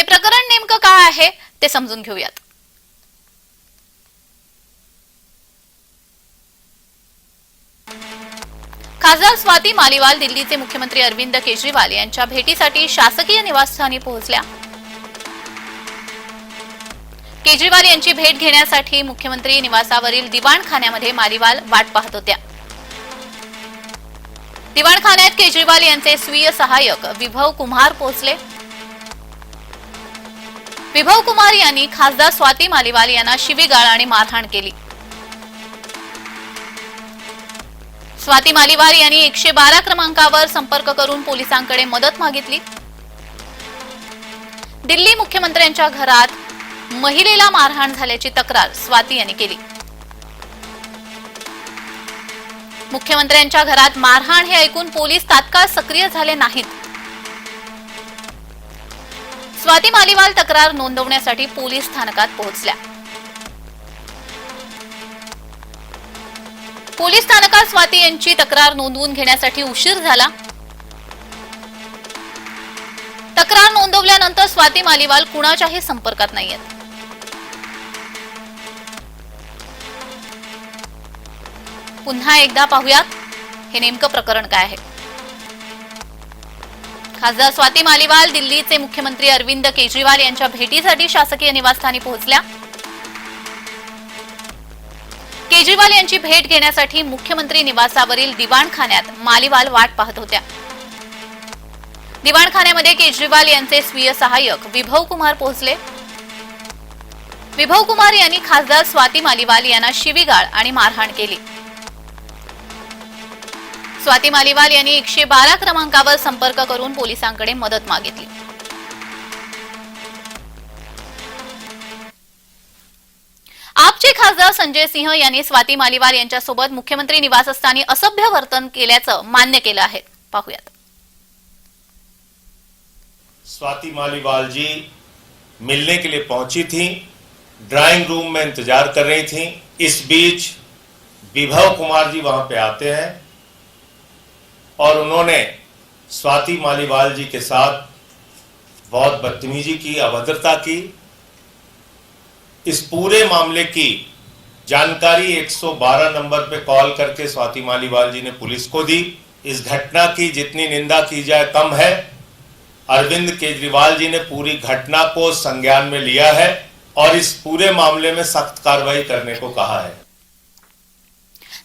हे प्रकरण नेमकं काय आहे ते समजून घेऊयात. खासदार स्वाती मालिवाल दिल्लीचे मुख्यमंत्री अरविंद केजरीवाल यांच्या भेटीसाठी शासकीय निवासस्थानी पोहोचल्या. केजरीवाल यांची भेट घेण्यासाठी मुख्यमंत्री निवासावरील दिवाणखान्यामध्ये मालिवाल वाट पाहत होत्या. दिवाणखान्यात केजरीवाल यांचे स्वीय सहाय्यक विभव कुमार पोहोचले. विभव कुमार यांनी खासदार स्वाती मालिवाल यांना शिवीगाळ आणि मारहाण केली. स्वाती मालिवाल यांनी एकशे बारा क्रमांकावर संपर्क करून पोलिसांकडे मदत मागितली. दिल्ली मुख्यमंत्र्यांच्या घरात महिलेला मारहाण झाल्याची तक्रार स्वाती यांनी केली. मुख्यमंत्र्यांच्या घरात मारहाण हे ऐकून पोलीस तात्काळ सक्रिय झाले नाहीत. स्वाती मालिवाल तक्रार नोंदवण्यासाठी पोलीस स्थानकात पोहोचल्या. पोलीस स्थानकात स्वाती यांची तक्रार नोंदवून घेण्यासाठी उशीर झाला. तक्रार नोंदवल्यानंतर स्वाती मालिवाल कुणाच्याही संपर्कात नाहीयेत. पुन्हा एकदा पाहूयात हे नेमकं प्रकरण काय आहे. खासदार स्वाती मालिवाल दिल्लीचे मुख्यमंत्री अरविंद केजरीवाल यांच्या भेटीसाठी शासकीय निवासस्थानी पोहोचल्या. केजरीवाल यांची भेट घेण्यासाठी मुख्यमंत्री निवासावरील दिवाणखान्यात मालिवाल वाट पाहत होत्या. दिवाणखान्यामध्ये केजरीवाल यांचे स्वीय सहाय्यक विभव कुमार पोहोचले. विभव कुमार यांनी खासदार स्वाती मालिवाल यांना शिवीगाळ आणि मारहाण केली. स्वाती मालिवाल यांनी एकशे बारा क्रमांकावर संपर्क करून पोलिसांकडे मदत मागितली. आपचे खासदार संजय सिंह यांनी स्वाती मालिवाल यांच्यासोबत मुख्यमंत्री निवासस्थानी असभ्य वर्तन केल्याचं मान्य केलं आहे. पाहूयात. स्वाति मालीवाल जी मिलने के लिए पहुंची थी ड्राइंग रूम में इंतजार कर रही थी। इस बीच विभव कुमार जी वहां पे आते हैं। और उन्होंने स्वाति मालीवाल जी के साथ बहुत बदतमीजी की, अभद्रता की। इस पूरे मामले की जानकारी 112 नंबर पे कॉल करके स्वाति मालीवाल जी ने पुलिस को दी। इस घटना की जितनी निंदा की जाए कम है। अरविंद केजरीवाल जी ने पूरी घटना को संज्ञान में लिया है और इस पूरे मामले में सख्त कार्रवाई करने को कहा है।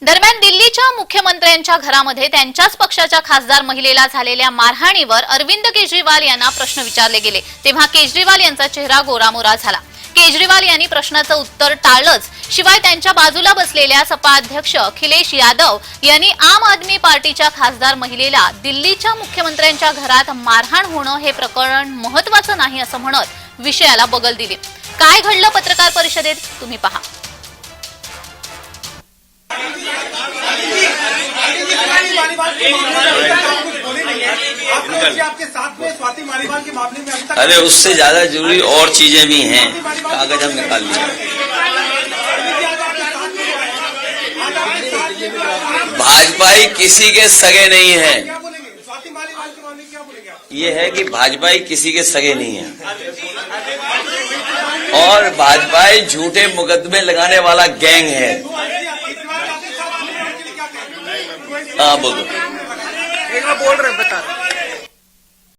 दरम्यान दिल्लीच्या मुख्यमंत्र्यांच्या घरामध्ये त्यांच्याच पक्षाच्या खासदार महिलेला झालेल्या मारहाणीवर अरविंद केजरीवाल यांना प्रश्न विचारले गेले. तेव्हा केजरीवाल यांचा चेहरा गोरामोरा झाला. केजरीवाल यांनी प्रश्नाचं उत्तर टाळलंच. शिवाय त्यांच्या बाजूला बसलेल्या सपा अध्यक्ष अखिलेश यादव यांनी आम आदमी पार्टीच्या खासदार महिलेला दिल्लीच्या मुख्यमंत्र्यांच्या घरात मारहाण होणं हे प्रकरण महत्वाचं नाही असं म्हणत विषयाला बगल दिली. काय घडलं पत्रकार परिषदेत? तुम्ही पहा. अरे उससे ज़्यादा ज़रूरी और चीज़ें भी हैं। कागज़ हम निकाल लिए। भाजपा ही किसी के सगे नहीं है। ये है कि भाजपा ही किसी के सगे नहीं है। और भाजपा झूठे मुकदमे लगाने वाला गैंग है। हाँ बोलो बोल रहे बता.